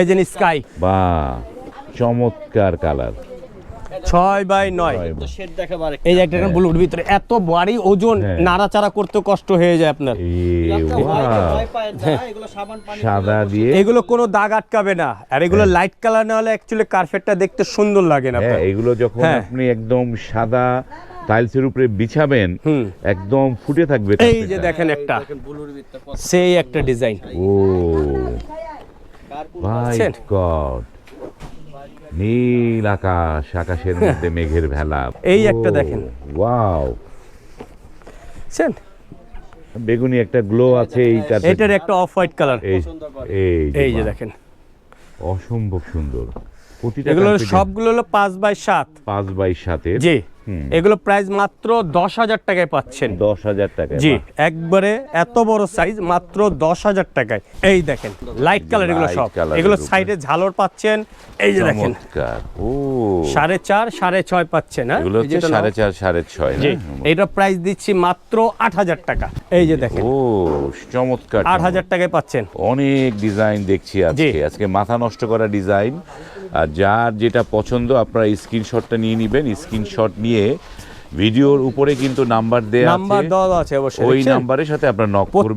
এই যে স্কাই বা চমৎকার কালার ছয় বাই নয়। তো শেড এই যে একটা ব্লুর ভিতরে। এত বাড়ি ওজন হ্যাঁ। নাড়াচাড়া করতে কষ্ট হয়ে যায় আপনার। এগুলো সাদা দিয়ে এগুলো কোনো দাগ আটকাবে না। আর এগুলো লাইট কালার না হলে অ্যাকচুয়ালি কার্পেটটা দেখতে সুন্দর লাগে না হ্যাঁ এগুলো যখন হ্যাঁ। আপনি একদম সাদা টাইলসের উপরে বিছাবেন একদম ফুটে থাকবে এই যে দেখেন একটা। সেই একটা ডিজাইন ও। মাই গড। নীল আকাশ আকাশের মধ্যে মেঘের ভেলা। এই একটা দেখেন। ওয়াও। বুঝছেন বেগুনি একটা গ্লো আছে এই কার্পেট এটার একটা অফ হোয়াইট কালার। এই এই এই যে দেখেন। অসম্ভব সুন্দর। প্রতিটা এগুলো সবগুলো হলো পাঁচ বাই সাত। পাঁচ বাই সাতের। জি। এগুলো প্রাইস মাত্র দশ হাজার টাকায় পাচ্ছেন। দশ হাজার টাকা জি একবারে এত বড় সাইজ মাত্র দশ হাজার টাকায়। এই দেখেন লাইট কালার এগুলো সব। এগুলো সাইডে ঝালর পাচ্ছেন। এই যে দেখেন। সাড়ে চার সাড়ে ছয় পাচ্ছেন হ্যাঁ? সাড়ে চার সাড়ে ছয় জি না এইটা প্রাইস দিচ্ছি মাত্র আট হাজার টাকা। এই যে দেখেন। ও চমৎকার আট হাজার টাকায় পাচ্ছেন। অনেক ডিজাইন দেখছি আজকে। আজকে মাথা নষ্ট করা ডিজাইন আর যার যেটা পছন্দ আপনারা স্ক্রিনশটটা নিয়ে নেবেন। স্ক্রিনশট নিয়ে ভিডিওর উপরে কিন্তু নাম্বার দেয়া নাম্বার আছে। দেওয়া আছে অবশ্যই ওই? নাম্বারের সাথে আপনার নক করবেন।